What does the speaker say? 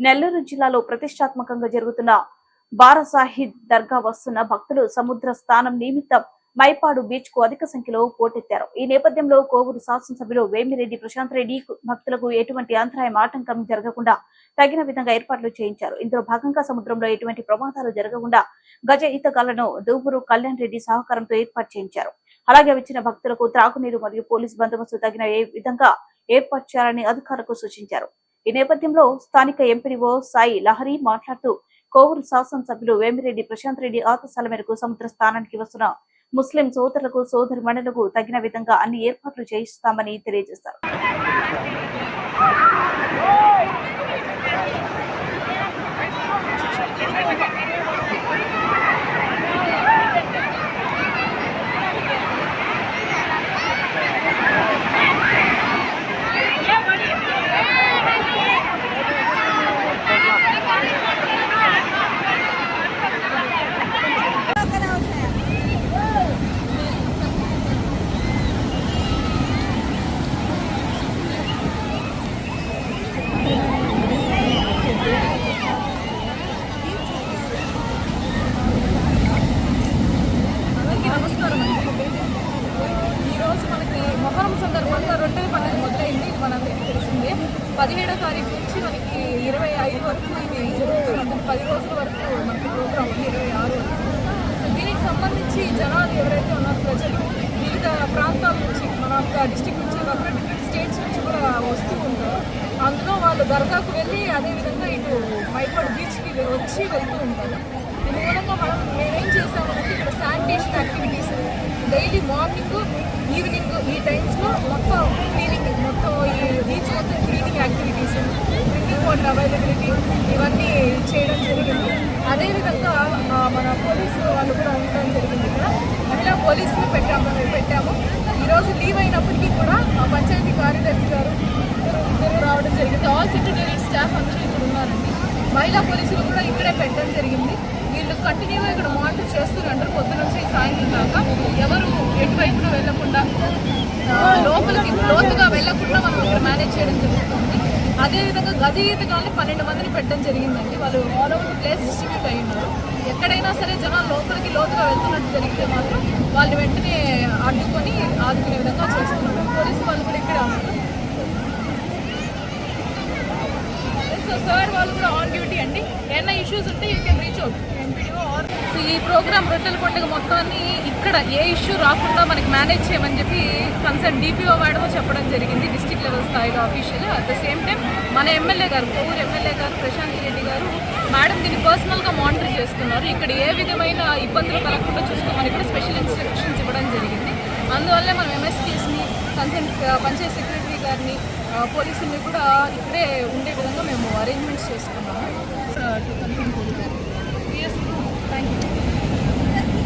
నెల్లూరు జిల్లాలో ప్రతిష్టాత్మకంగా జరుగుతున్న బారసాహిద్ దర్గా వస్తున్న భక్తులు సముద్ర స్థానం నిమిత్తం మైపాడు బీచ్కు అధిక సంఖ్యలో పోటెత్తారు. ఈ నేపథ్యంలో కోవూరు శాసనసభ్యులు వేమిరెడ్డి ప్రశాంత్ రెడ్డి భక్తులకు ఎటువంటి అంతరాయం ఆటంకం జరగకుండా తగిన విధంగా ఏర్పాట్లు చేయించారు. ఇందులో భాగంగా సముద్రంలో ఎటువంటి ప్రమాదాలు జరగకుండా గజ ఈతగాళ్ళను దూపురు కళ్యాణ్ రెడ్డి సహకారంతో ఏర్పాటు చేయించారు. అలాగే వచ్చిన భక్తులకు త్రాగునీరు మరియు పోలీస్ బందోబస్తు తగిన ఏ విధంగా ఏర్పాటు చేయాలని అధికారులకు సూచించారు. ఈ నేపథ్యంలో స్థానిక ఎంపీడీఓ సాయి లహరి మాట్లాడుతూ కోవూరు శాసనసభ్యులు వేమిరెడ్డి ప్రశాంత్ రెడ్డి ఆదేశాల మేరకు సముద్ర స్థానానికి వస్తున్న ముస్లిం సోదరులకు సోదరి మండలకు తగిన విధంగా అన్ని ఏర్పాట్లు చేయిస్తామని తెలియజేశారు. పదిహేడో తారీఖు నుంచి మనకి ఇరవై ఐదు వరకు ఇది జరుగుతుంది పది రోజుల వరకు మనకి ప్రోగ్రామ్ ఉంది ఇరవై ఆరు వరకు. దీనికి సంబంధించి జనాలు ఎవరైతే ఉన్నారో ప్రజలు వివిధ ప్రాంతాల నుంచి మన యొక్క డిస్టిక్ నుంచి కాకుండా డిఫరెంట్ స్టేట్స్ నుంచి కూడా వస్తూ ఉంటారు. అందులో వాళ్ళు దర్గాకు వెళ్ళి అదేవిధంగా ఇటు మైపాడు బీచ్కి వచ్చి వెళ్తూ ఉంటారు. దీని మూలంగా మనం మేమేం చేస్తామంటే ఇక్కడ sanitation activities daily morning evening ఈ టైమ్స్లో మొత్తం క్లీనింగ్ బీచ్ మొత్తం cleaning activities drinking water availability ఇవన్నీ చేయడం జరిగింది. అదేవిధంగా మన పోలీసు వాళ్ళు కూడా ఉండడం జరిగింది ఇక్కడ. మహిళా పోలీసులు పెట్టాము పెట్టాము. ఈరోజు లీవ్ అయినప్పటికీ కూడా మా పంచాయతీ కార్యదర్శి గారు ఇద్దరు రావడం జరిగింది. ఆల్ సెక్రటరీ స్టాఫ్ అందరూ ఇక్కడ ఉన్నారండి. మహిళా పోలీసులు కూడా ఇక్కడే పెట్టడం జరిగింది. వీళ్ళు కంటిన్యూగా ఇక్కడ మానిటర్ చేస్తున్నారు పొద్దున సాయంత్రం దాకా ఎవరు ఎటువైపులో వెళ్ళకుండా లోపలికి లోతుగా వెళ్ళకుండా మనం ఇక్కడ మేనేజ్ చేయడం జరుగుతుంది. అదేవిధంగా గజ ఈతగాళ్ళని పన్నెండు మందిని పెట్టడం జరిగిందండి. వాళ్ళు ఆల్ ఓవర్ ప్లేస్ డిస్ట్రిబ్యూట్ అయి ఉన్నారు ఎక్కడైనా సరే జనాలు లోపలికి లోతుగా వెళ్తున్నట్టు జరిగితే మాత్రం వాళ్ళు వెంటనే అడ్డుకొని ఆదుకునే విధంగా చేస్తున్నారు. పోలీసు వాళ్ళు కూడా ఇక్కడే ఉన్నారు సో సార్ వాళ్ళు కూడా ఆన్ డ్యూటీ అండి ఏమైనా ఇష్యూస్ ఉంటే you can reach out MPDO or so ఈ ప్రోగ్రామ్ రొట్టెల పండుగ మొత్తాన్ని ఇక్కడ ఏ ఇష్యూ రాకుండా మనకి మేనేజ్ చేయమని చెప్పి కన్సర్న్ డిపిఓ మేడం చెప్పడం జరిగింది డిస్టిక్ లెవెల్ స్థాయిలో official at the same time మన ఎమ్మెల్యే గారు కోవూరు ఎమ్మెల్యే గారు ప్రశాంత్ రెడ్డి గారు మేడం దీన్ని పర్సనల్గా మానిటర్ చేస్తున్నారు. ఇక్కడ ఏ విధమైన ఇబ్బందులు కలగకుండా చూసుకోమని కూడా స్పెషల్ ఇన్స్ట్రక్షన్స్ ఇవ్వడం జరిగింది. అందువల్లే మనం ఎంఎస్టీస్ని కన్సర్న్ పంచాయత్ సెక్రటరీ గారిని పోలీసుల్ని కూడా ఇక్కడే ఉండే విధంగా అరేంజ్మెంట్స్ చేసుకున్నాము. To concern thank you